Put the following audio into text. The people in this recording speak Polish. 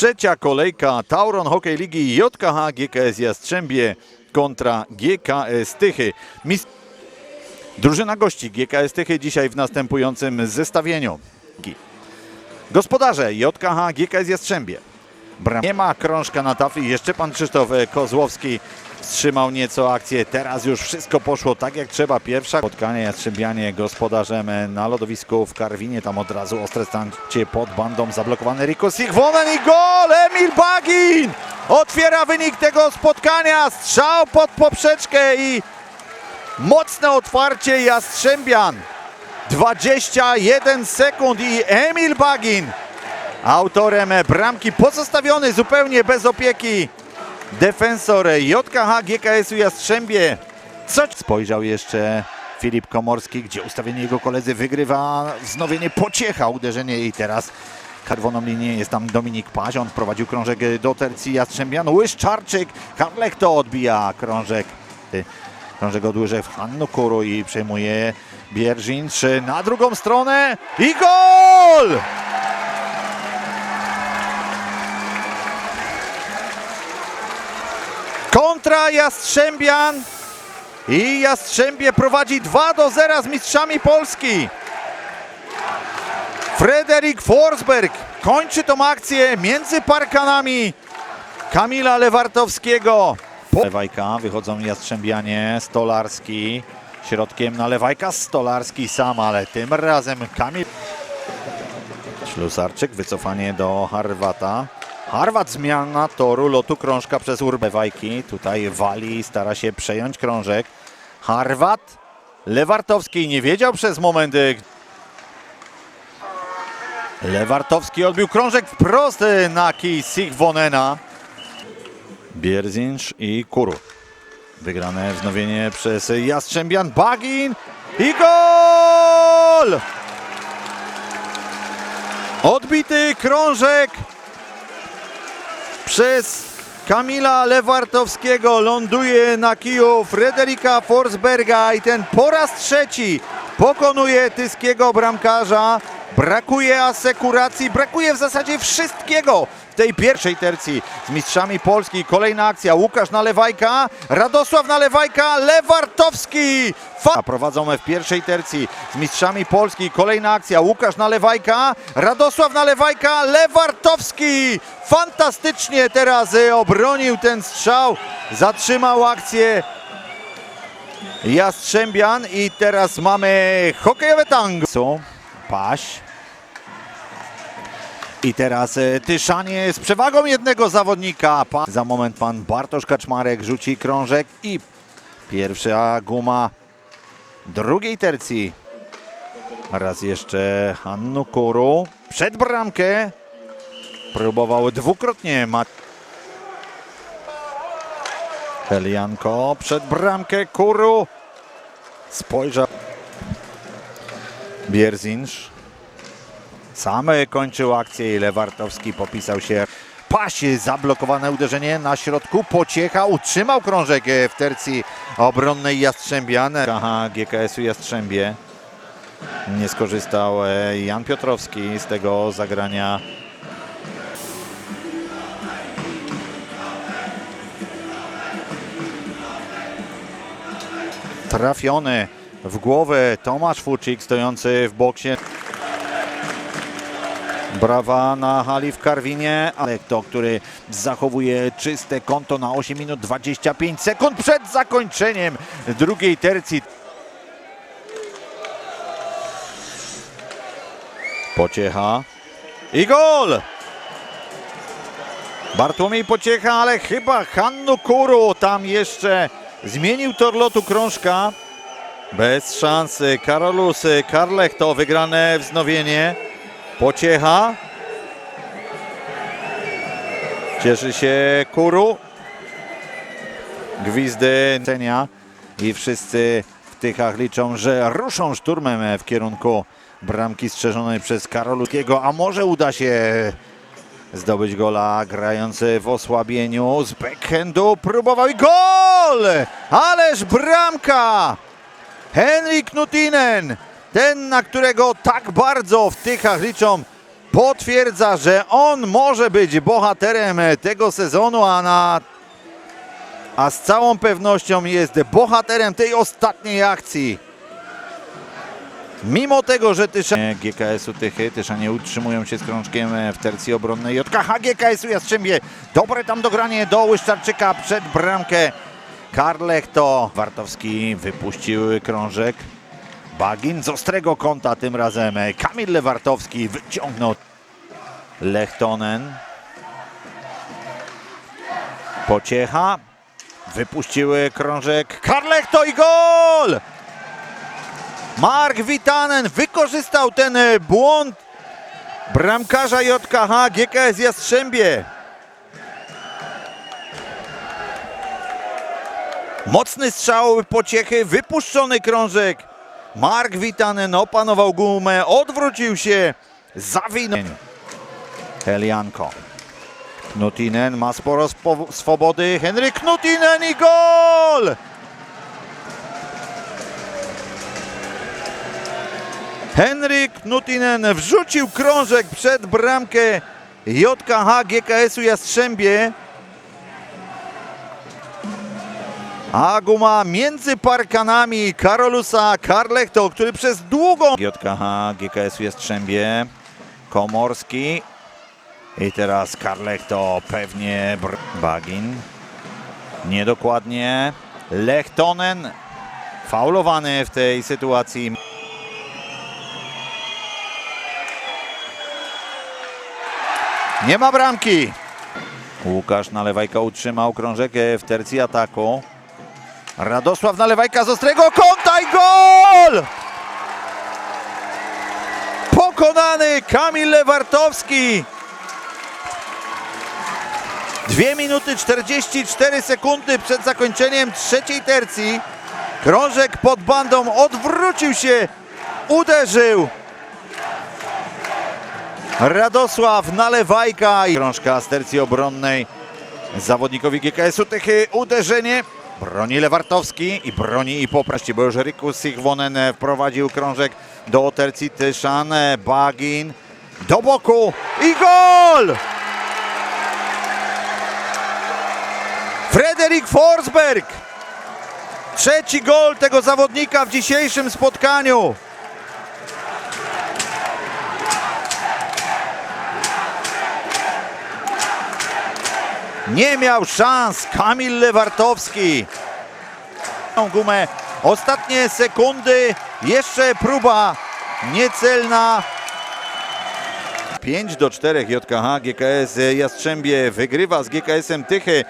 Trzecia kolejka Tauron Hokej Ligi JKH GKS Jastrzębie kontra GKS Tychy. Mis- Drużyna gości GKS Tychy dzisiaj w następującym zestawieniu. Gospodarze JKH GKS Jastrzębie. Bram- Nie ma krążka na tafli. Jeszcze pan Krzysztof Kozłowski wstrzymał nieco akcję. Teraz już wszystko poszło tak jak trzeba. Pierwsza spotkanie Jastrzębianie gospodarzem na lodowisku w Karwinie. Tam od razu ostre starcie pod bandą zablokowany Rico Sigwonen i gol! Emil Bagin! Otwiera wynik tego spotkania. Strzał pod poprzeczkę i mocne otwarcie Jastrzębian. 21 sekund i Emil Bagin autorem bramki pozostawiony zupełnie bez opieki defensor JKH GKS-u Jastrzębie. Co spojrzał jeszcze Filip Komorski, gdzie ustawienie jego koledzy wygrywa wznowienie pociecha uderzenie i teraz czerwoną linię jest tam Dominik Pazion, prowadził krążek do tercji Jastrzębian, Łyszczarczyk, Karlek to odbija krążek. Krążek od łyżew Hannu Kuru i przejmuje Bierzyn, czy na drugą stronę i gol! Kontra Jastrzębian i Jastrzębie prowadzi 2 do 0 z mistrzami Polski. Frederik Forsberg kończy tą akcję między parkanami Kamila Lewartowskiego. Po... Lewajka, wychodzą Jastrzębianie, Stolarski, środkiem na Lewajka, Stolarski sam, ale tym razem Kamil. Ślusarczyk, wycofanie do Harwata. Harwat zmiana toru lotu krążka przez Urbewajki. Tutaj wali, stara się przejąć krążek. Harwat, Lewartowski nie wiedział przez moment. y, Lewartowski odbił krążek wprost y, na kij Sigwonena. Bierzinsz i Kuru. Wygrane wznowienie przez Jastrzębian. Bagin i gol! Odbity krążek przez Kamila Lewartowskiego ląduje na kiju Frederika Forsberga i ten po raz trzeci pokonuje tyskiego bramkarza. Brakuje asekuracji, brakuje w zasadzie wszystkiego w tej pierwszej tercji z mistrzami Polski. Kolejna akcja, Łukasz Nalewajka, Radosław Nalewajka, Lewartowski. Fa- prowadzą w pierwszej tercji z mistrzami Polski. Kolejna akcja, Łukasz Nalewajka, Radosław Nalewajka, Lewartowski. Fantastycznie teraz obronił ten strzał, zatrzymał akcję Jastrzębian i teraz mamy hokejowe tango. Paś. I teraz e, Tyszanie z przewagą jednego zawodnika. Za moment pan Bartosz Kaczmarek rzuci krążek i pierwsza guma drugiej tercji. Raz jeszcze Hannu Kuru przed bramkę. Próbował dwukrotnie ma Helianko przed bramkę Kuru. Spojrzał. Bierzinsz. Sam kończył akcję i Lewartowski popisał się. Pasie zablokowane uderzenie na środku. Pociecha utrzymał krążek e, w tercji obronnej Jastrzębian. Aha, GKS-u Jastrzębie. Nie skorzystał e, Jan Piotrowski z tego zagrania. Trafiony w głowę Tomasz Fuczyk stojący w boksie. Brawa na hali w Karwinie, ale to, który zachowuje czyste konto na 8 minut 25 sekund przed zakończeniem drugiej tercji. Pociecha i gol! Bartłomiej Pociecha, ale chyba Hannu Kuru tam jeszcze zmienił tor lotu krążka. Bez szansy Karolus Karlech to wygrane wznowienie. Pociecha. Cieszy się Kuru. Gwizdy cenia i wszyscy w Tychach liczą, że ruszą szturmem w kierunku bramki strzeżonej przez Karoluskiego, a może uda się zdobyć gola grający w osłabieniu z backhandu. Próbował i gol! Ależ bramka! Henrik Nutinen, ten na którego tak bardzo w Tychach liczą potwierdza, że on może być bohaterem tego sezonu, a na a z całą pewnością jest bohaterem tej ostatniej akcji. Mimo tego, że Tysza... GKS-u Tychy, Tyszanie utrzymują się z krążkiem w tercji obronnej JKH GKS-u Jastrzębie. Dobre tam dogranie do Łyszczarczyka przed bramkę. Karlech to Wartowski wypuścił krążek. Bagin z ostrego kąta tym razem. Kamil Lewartowski wyciągnął Lechtonen. Pociecha. Wypuściły krążek. Karlech to i gol! Mark Witanen wykorzystał ten e, błąd bramkarza JKH GKS Jastrzębie. Mocny strzał pociechy, wypuszczony krążek. Mark Witanen opanował gumę, odwrócił się, zawinął. Helianko. Knutinen ma sporo spo- swobody. Henryk Knutinen i gol! Henryk Knutinen wrzucił krążek przed bramkę JKH GKS-u Jastrzębie. A guma między parkanami Karolusa Karlechto, który przez długą... JKH GKS-u Jastrzębie. Komorski. I teraz Karlechto pewnie Bagin. Niedokładnie. Lechtonen faulowany w tej sytuacji. Nie ma bramki. Łukasz Nalewajka utrzymał krążek w tercji ataku. Radosław Nalewajka z ostrego kąta i gol! Pokonany Kamil Lewartowski. 2 minuty 44 sekundy przed zakończeniem trzeciej tercji. Krążek pod bandą odwrócił się, uderzył. Radosław Nalewajka i krążka z tercji obronnej zawodnikowi GKS-u Tychy uderzenie broni Lewartowski i broni i popraści, bo już Rikus Sigvonen wprowadził krążek do tercji Tyszan, Bagin do boku i gol! Frederik Forsberg trzeci gol tego zawodnika w dzisiejszym spotkaniu. Nie miał szans Kamil Lewartowski. Gumę. Ostatnie sekundy. Jeszcze próba niecelna. 5 do 4 JKH GKS Jastrzębie wygrywa z GKS-em Tychy.